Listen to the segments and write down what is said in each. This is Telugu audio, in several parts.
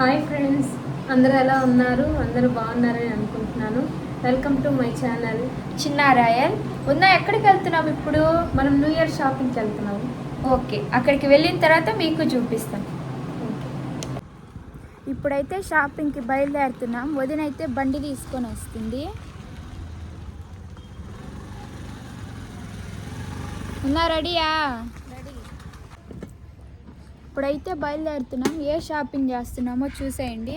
హాయ్ ఫ్రెండ్స్ అందరూ ఎలా ఉన్నారు? అందరూ బాగున్నారని అనుకుంటున్నాను. వెల్కమ్ టు మై ఛానల్ చిన్న రాయల్ ఉన్నా ఎక్కడికి వెళ్తున్నాం ఇప్పుడు? మనం న్యూ ఇయర్ షాపింగ్కి వెళ్తున్నాము ఓకే అక్కడికి వెళ్ళిన తర్వాత మీకు చూపిస్తాం. ఇప్పుడైతే షాపింగ్కి బయలుదేరుతున్నాం. వదిన అయితే బండి తీసుకొని వస్తుంది. ఉన్నా రెడీయా ఇప్పుడైతే బయలుదేరుతున్నాం ఏ షాపింగ్ చేస్తున్నామో చూసేయండి.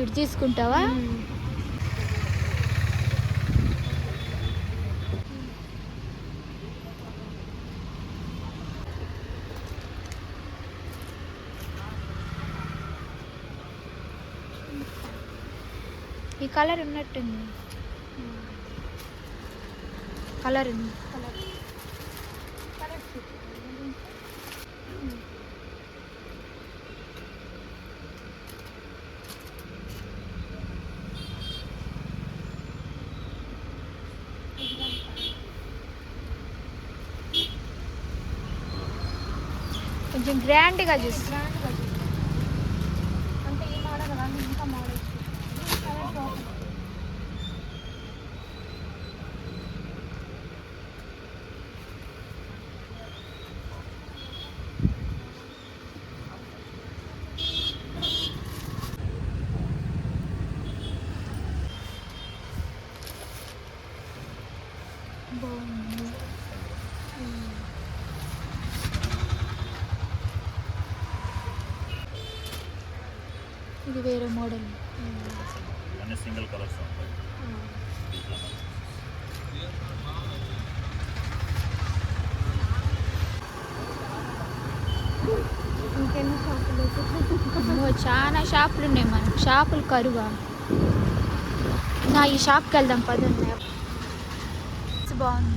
ఇటు తీసుకుంటావా? కలర్ ఉన్నట్టుంది. కలర్ ఉంది. కొంచెం గ్రాండ్గా చూస్తాను ఇది వేరే మోడల్. అన్ని సింగిల్ కలర్స్ ఉంటాయి. ఇంకెన్ని షాపులు చాలా షాపులు ఉన్నాయి మనకు షాపులు కరువా. నా ఈ షాప్కి వెళ్దాం పదండి. బాగుంది.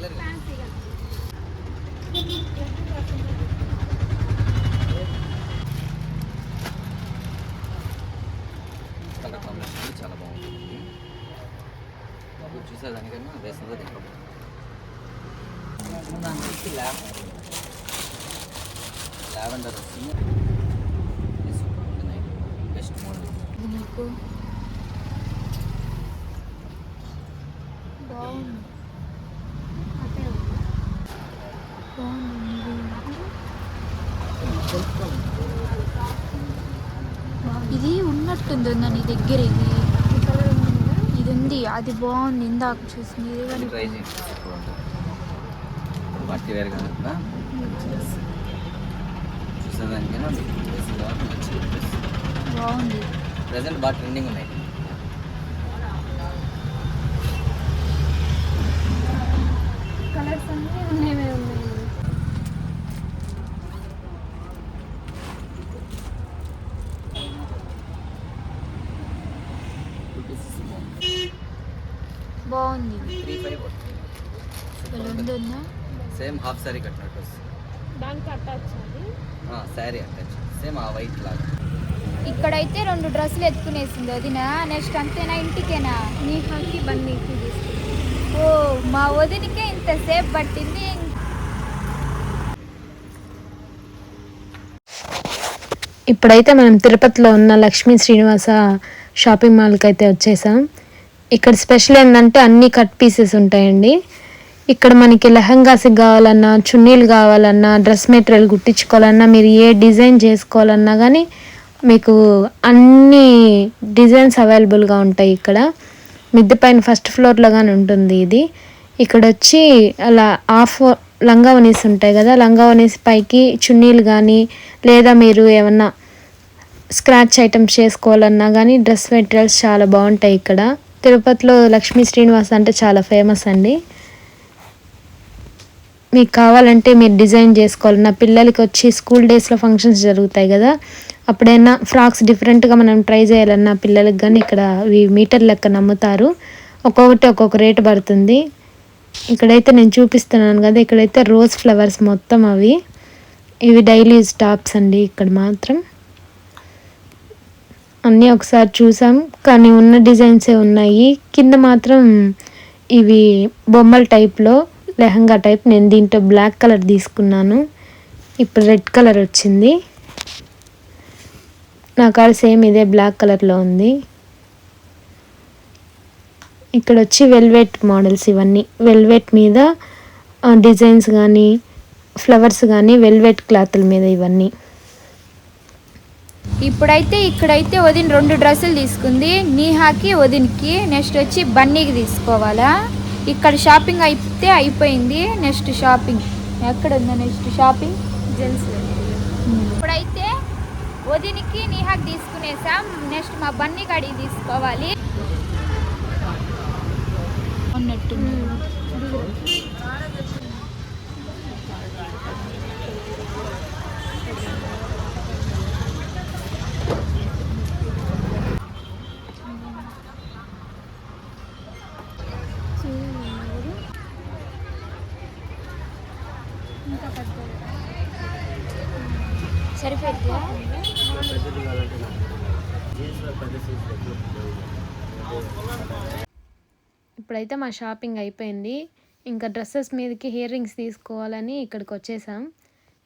కలర్ చాలా బాగుంటుంది బాబు చూసేదానికన్నా వేసిందో ఇంకా బాగుంది లావెండర్ వస్తుంది బెస్ట్ మోడల్ ఇది బాగుంది ఇది ఉన్నట్టుంది నా నీ దగ్గర ఇది. ఉంది. అది బాగుంది. ఇందాక చూసింది. పార్టీ వేర్ కనుక చూసేదానికైనా బాగుంది. ప్రజెంట్ బాగా ట్రెండింగ్ ఉన్నాయి. కలర్స్ అన్నీ ఉన్నాయి టూ పీసెస్ బాగుంది బాగుంది త్రీ ఫైవ్ ఇక్కడ ఉంది ఉందా సేమ్ హాఫ్ సారీ కట్టినట్టు దానికి అటాచ్ అది శారీ అటాచ్ సేమ్ ఆ వైట్ లాగా. ఇక్కడైతే రెండు డ్రెస్సులు ఎత్తుకునేసింది. వదిన నెక్స్ట్ అంతేనా? ఇంటికేనా? నీ హాకి తీసుకుంటాను ఓ మా వదినకే ఇంతసేపు పట్టింది. ఇప్పుడైతే మనం తిరుపతిలో ఉన్న లక్ష్మీ శ్రీనివాస షాపింగ్ మాల్కి అయితే వచ్చేసాం. ఇక్కడ స్పెషల్ ఏంటంటే అన్ని కట్ పీసెస్ ఉంటాయండి. ఇక్కడ మనకి లెహంగాస్ కావాలన్నా చున్నీలు కావాలన్నా డ్రెస్ మెటీరియల్ కుట్టించుకోవాలన్నా మీరు ఏ డిజైన్ చేసుకోవాలన్నా కానీ మీకు అన్ని డిజైన్స్ అవైలబుల్గా ఉంటాయి ఇక్కడ. మిద్దె పైన ఫస్ట్ ఫ్లోర్లో కానీ ఉంటుంది ఇది. ఇక్కడ వచ్చి అలా ఆఫ్ లంగా వనీస్ ఉంటాయి కదా లంగా వనీస్ పైకి చున్నీలు కానీ లేదా మీరు ఏమన్నా స్క్రాచ్ ఐటమ్స్ చేసుకోవాలన్నా కానీ డ్రెస్ మెటీరియల్స్ చాలా బాగుంటాయి ఇక్కడ. తిరుపతిలో లక్ష్మీ శ్రీనివాస్ అంటే చాలా ఫేమస్ అండి. మీకు కావాలంటే మీరు డిజైన్ చేసుకోవాలి. నా పిల్లలకి వచ్చి స్కూల్ డేస్లో ఫంక్షన్స్ జరుగుతాయి కదా అప్పుడైనా ఫ్రాక్స్ డిఫరెంట్గా మనం ట్రై చేయాలన్నా పిల్లలకి కానీ ఇక్కడ ఈ మీటర్ లెక్క నమ్ముతారు. ఒక్కొక్కటి ఒక్కొక్క రేటు పడుతుంది. ఇక్కడైతే నేను చూపిస్తున్నాను కదా ఇక్కడైతే రోజ్ ఫ్లవర్స్ మొత్తం అవి. ఇవి డైలీ యూజ్ టాప్స్ అండి ఇక్కడ మాత్రం. అన్నీ ఒకసారి చూసాం. కానీ ఉన్న డిజైన్సే ఉన్నాయి. కింద మాత్రం ఇవి బొమ్మల టైప్లో లెహంగా టైప్. నేను దీంట్లో బ్లాక్ కలర్ తీసుకున్నాను. ఇప్పుడు రెడ్ కలర్ వచ్చింది. నా కాడ సేమ్ ఇదే బ్లాక్ కలర్లో ఉంది. ఇక్కడ వచ్చి వెల్వెట్ మోడల్స్ ఇవన్నీ. వెల్వెట్ మీద డిజైన్స్ కానీ ఫ్లవర్స్ కానీ వెల్వెట్ క్లాత్ల మీద ఇవన్నీ. ఇప్పుడైతే ఇక్కడైతే వదిన రెండు డ్రెస్సులు తీసుకుంది. నీహాకి వదిన్కి నెక్స్ట్ వచ్చి బన్నీకి తీసుకోవాలా? ఇక్కడ షాపింగ్ అయితే అయిపోయింది. Next shopping. ఎక్కడ ఉందా నెక్స్ట్ షాపింగ్? జెంట్స్ ఇప్పుడైతే వదినికి నీహాకి తీసుకునేసాం. నెక్స్ట్ మా బన్నీ కాడికి తీసుకోవాలి. అన్నట్టు ఇప్పుడైతే మా షాపింగ్ అయిపోయింది. ఇంకా డ్రెస్సెస్ మీదకి ఇయర్ రింగ్స్ తీసుకోవాలని ఇక్కడికి వచ్చేసాం.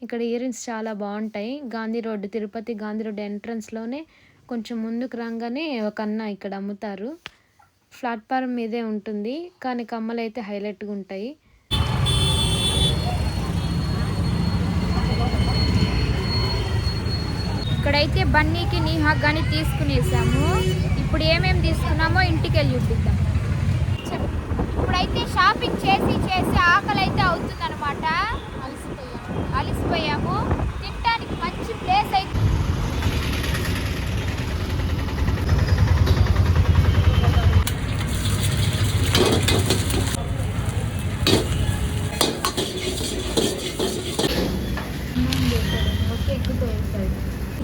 ఇక్కడ ఇయర్ రింగ్స్ చాలా బాగుంటాయి. గాంధీ రోడ్డు తిరుపతి గాంధీ రోడ్డు ఎంట్రన్స్లోనే కొంచెం ముందుకు రాగానే ఒక అన్న ఇక్కడ అమ్ముతారు. ప్లాట్ఫారం మీదే ఉంటుంది. కానీ కమ్మలు అయితే హైలైట్గా ఉంటాయి. ఇక్కడైతే బన్నీకి నీహాక్ కానీ తీసుకునేసాము. ఇప్పుడు ఏమేమి తీసుకున్నామో ఇంటికి వెళ్ళి చూపిద్దాం. ఇప్పుడైతే షాపింగ్ చేసి చేసి ఆకలి అయితే అవుతుందనమాట అలసిపోయాము. అలసిపోయాము. తినడానికి మంచి ప్లేస్ అయితే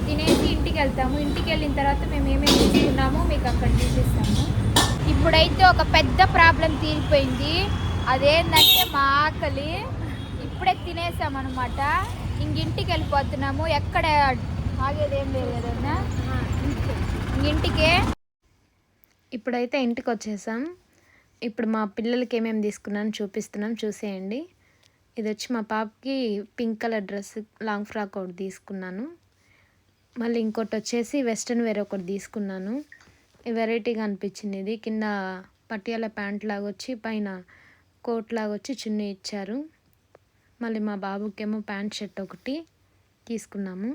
తినేసి ఇంటికి వెళ్తాము ఇంటికి వెళ్ళిన తర్వాత మేము ఏమేమి తీసుకున్నామో మీకు అక్కడ చూపిస్తాము. ఇప్పుడైతే ఒక పెద్ద ప్రాబ్లం తీరిపోయింది. అదేంటంటే మా ఆకలి. ఇప్పుడే తినేసామన్నమాట. ఇంక ఇంటికి వెళ్ళిపోతున్నాము ఎక్కడ ఆగేదేం లేదు కదన్నా ఇంటికే. ఇప్పుడైతే ఇంటికి వచ్చేసాం ఇప్పుడు మా పిల్లలకి ఏమేమి తీసుకున్నాను చూపిస్తున్నాం. చూసేయండి. ఇది వచ్చి మా పాపకి pink colour dress long frock ఒకటి తీసుకున్నాను. మళ్ళీ ఇంకోటి వచ్చేసి వెస్ట్రన్ వేర్ ఒకటి తీసుకున్నాను. వెరైటీగా అనిపించింది ఇది. కింద పటియాల ప్యాంట్ లాగా వచ్చి పైన కోట్ లాగా వచ్చి చున్నీ ఇచ్చారు. మళ్ళీ మా బాబుకేమో ప్యాంట్ షర్ట్ ఒకటి తీసుకున్నాము.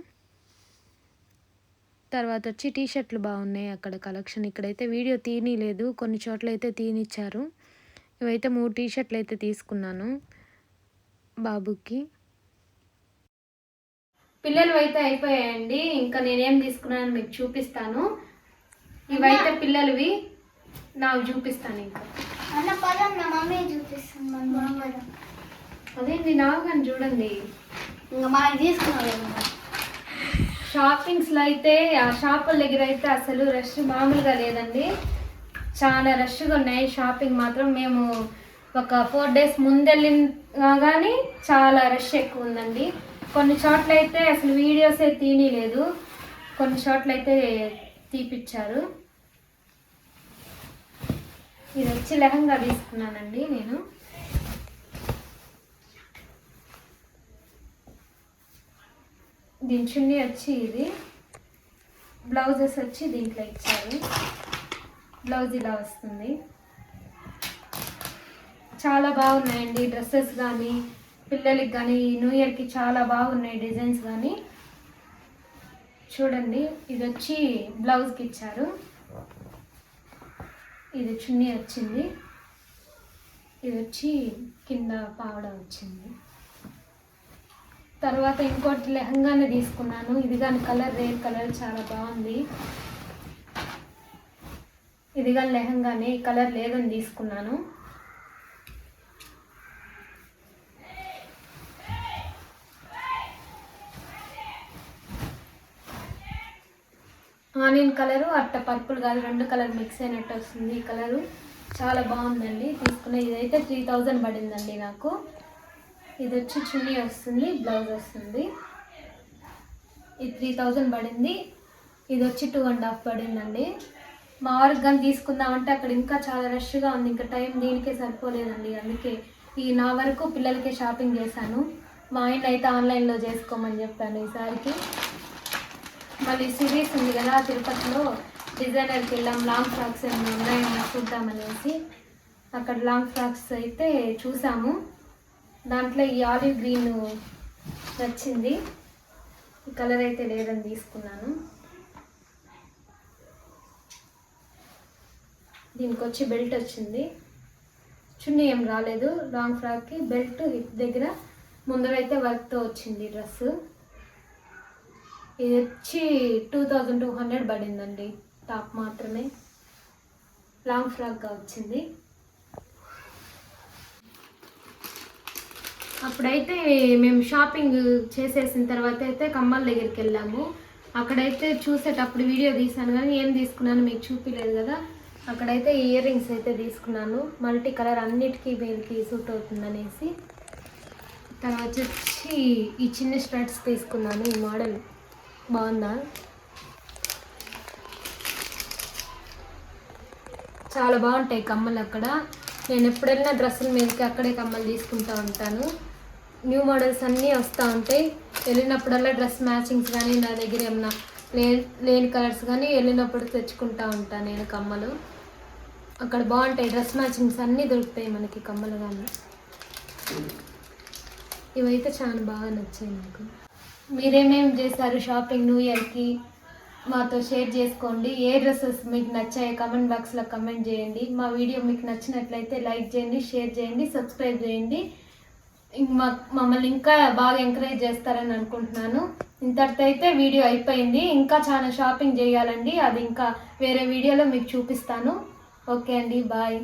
తర్వాత వచ్చి టీ షర్ట్లు బాగున్నాయి అక్కడ కలెక్షన్. ఇక్కడైతే వీడియో తీయనీలేదు. కొన్ని చోట్ల అయితే తీనిచ్చారు ఇవైతే మూడు టీ షర్ట్లు అయితే తీసుకున్నాను బాబుకి. పిల్లలు అయితే అయిపోయాయండి. ఇంకా నేనేం తీసుకున్నాను మీకు చూపిస్తాను. ఇవైతే పిల్లలవి. నాకు చూపిస్తాను ఇంకా. అన్న పదం నా మమ్మీ మమ్మీ అదేంటి నాకు కానీ చూడండి. ఇంకా మనకి తీసుకున్నాం షాపింగ్స్లో అయితే ఆ షాపుల దగ్గర అయితే అసలు రష్ మామూలుగా లేదండి. చాలా రష్గా ఉన్నాయి షాపింగ్ మాత్రం. మేము ఒక ఫోర్ డేస్ ముందెళ్ళినా కానీ చాలా రష్ ఎక్కువ ఉందండి. కొన్ని చోట్ల అయితే అసలు వీడియోసే తీయలేదు కొన్ని చోట్ల అయితే తీపిచ్చారు. ఇది వచ్చి లెహంగా తీసుకున్నానండి నేను. దీని చున్నీ వచ్చి ఇది. బ్లౌజెస్ వచ్చి దీంట్లో ఇచ్చారు. బ్లౌజ్ ఇలా వస్తుంది. చాలా బాగున్నాయండి డ్రెస్సెస్ కానీ పిల్లలకి కానీ న్యూ ఇయర్కి చాలా బాగున్నాయి డిజైన్స్ కానీ. చూడండి ఇది వచ్చి బ్లౌజ్కి ఇచ్చారు. ఇది చున్నీ వచ్చింది. ఇది వచ్చి కింద పావడ వచ్చింది. తర్వాత ఇంకోటి లెహంగానే తీసుకున్నాను. ఇది కానీ కలర్ రేర్ కలర్ చాలా బాగుంది. ఇది కానీ లెహంగానే ఈ కలర్ లేదని తీసుకున్నాను. ఆనియన్ కలరు అట్ట పర్పుల్ కాదు రెండు కలర్ మిక్స్ అయినట్టు వస్తుంది ఈ కలరు. చాలా బాగుందండి తీసుకున్న ఇదైతే త్రీ థౌజండ్ పడిందండి నాకు. ఇది వచ్చి చున్నీ వస్తుంది బ్లౌజ్ వస్తుంది. ఇది త్రీ థౌజండ్ పడింది ఇది వచ్చి టూ అండ్ హాఫ్ పడిందండి. మా వారికి కానీ తీసుకుందామంటే అక్కడ ఇంకా చాలా రష్గా ఉంది ఇంకా టైం దీనికే సరిపోలేదండి. అందుకే ఈ నా వరకు పిల్లలకే షాపింగ్ చేశాను. మా ఆయన అయితే ఆన్లైన్లో చేసుకోమని చెప్పాను ఈసారికి. మళ్ళీ సిరీస్ ఉంది కదా తిరుపతిలో. డిజైనర్కి వెళ్ళాం లాంగ్ ఫ్రాక్స్ ఏమైనా ఉన్నాయేమో చూద్దామనేసి. అక్కడ లాంగ్ ఫ్రాక్స్ అయితే చూసాము. దాంట్లో ఈ ఆలివ్ గ్రీన్ నచ్చింది. ఈ కలర్ అయితే లేదని తీసుకున్నాను. దీనికి వచ్చి బెల్ట్ వచ్చింది. చున్నీ ఏం రాలేదు. లాంగ్ ఫ్రాక్కి బెల్ట్ హిప్ దగ్గర ముందరైతే వర్క్తో వచ్చింది డ్రెస్సు. ఇది వచ్చి టూ థౌజండ్ టూ హండ్రెడ్ పడిందండి. టాప్ మాత్రమే. లాంగ్ ఫ్రాక్గా వచ్చింది. అప్పుడైతే మేము షాపింగ్ చేసేసిన తర్వాత అయితే కమ్మల దగ్గరికి వెళ్ళాము. అక్కడైతే చూసేటప్పుడు వీడియో తీసాను కానీ ఏం తీసుకున్నాను మీకు చూపించలేదు కదా. అక్కడైతే ఇయర్ రింగ్స్ అయితే తీసుకున్నాను. మల్టీ కలర్ అన్నిటికీ వీళ్ళకి సూట్ అవుతుందనేసి తర్వాత వచ్చి ఈ చిన్న స్టడ్స్ తీసుకున్నాను ఈ మోడల్. బాగుందా? చాలా బాగుంటాయి కమ్మలు అక్కడ. నేను ఎప్పుడు వెళ్ళినా డ్రెస్సుల మీదకి అక్కడే కమ్మలు తీసుకుంటూ ఉంటాను. న్యూ మోడల్స్ అన్నీ వస్తూ ఉంటాయి. వెళ్ళినప్పుడల్లా డ్రెస్ మ్యాచింగ్స్ కానీ నా దగ్గర ఏమన్నా లే లేని కలర్స్ కానీ వెళ్ళినప్పుడు తెచ్చుకుంటూ ఉంటాను నేను కమ్మలు. అక్కడ బాగుంటాయి డ్రెస్ మ్యాచింగ్స్ అన్నీ దొరుకుతాయి మనకి కమ్మలు కానీ ఇవైతే చాలా బాగా నచ్చాయి నాకు. మీరేమేమి చేశారు షాపింగ్ న్యూ ఇయర్కి? మాతో షేర్ చేసుకోండి. ఏ డ్రెస్సెస్ మీకు నచ్చాయో కమెంట్ బాక్స్లో కమెంట్ చేయండి. మా వీడియో మీకు నచ్చినట్లయితే లైక్ చేయండి షేర్ చేయండి సబ్స్క్రైబ్ చేయండి. మా మమ్మల్ని ఇంకా బాగా ఎంకరేజ్ చేస్తారని అనుకుంటున్నాను. ఇంతటితో అయితే వీడియో అయిపోయింది. ఇంకా చాలా షాపింగ్ చేయాలండి. అది ఇంకా వేరే వీడియోలో మీకు చూపిస్తాను. ఓకే అండి. బాయ్.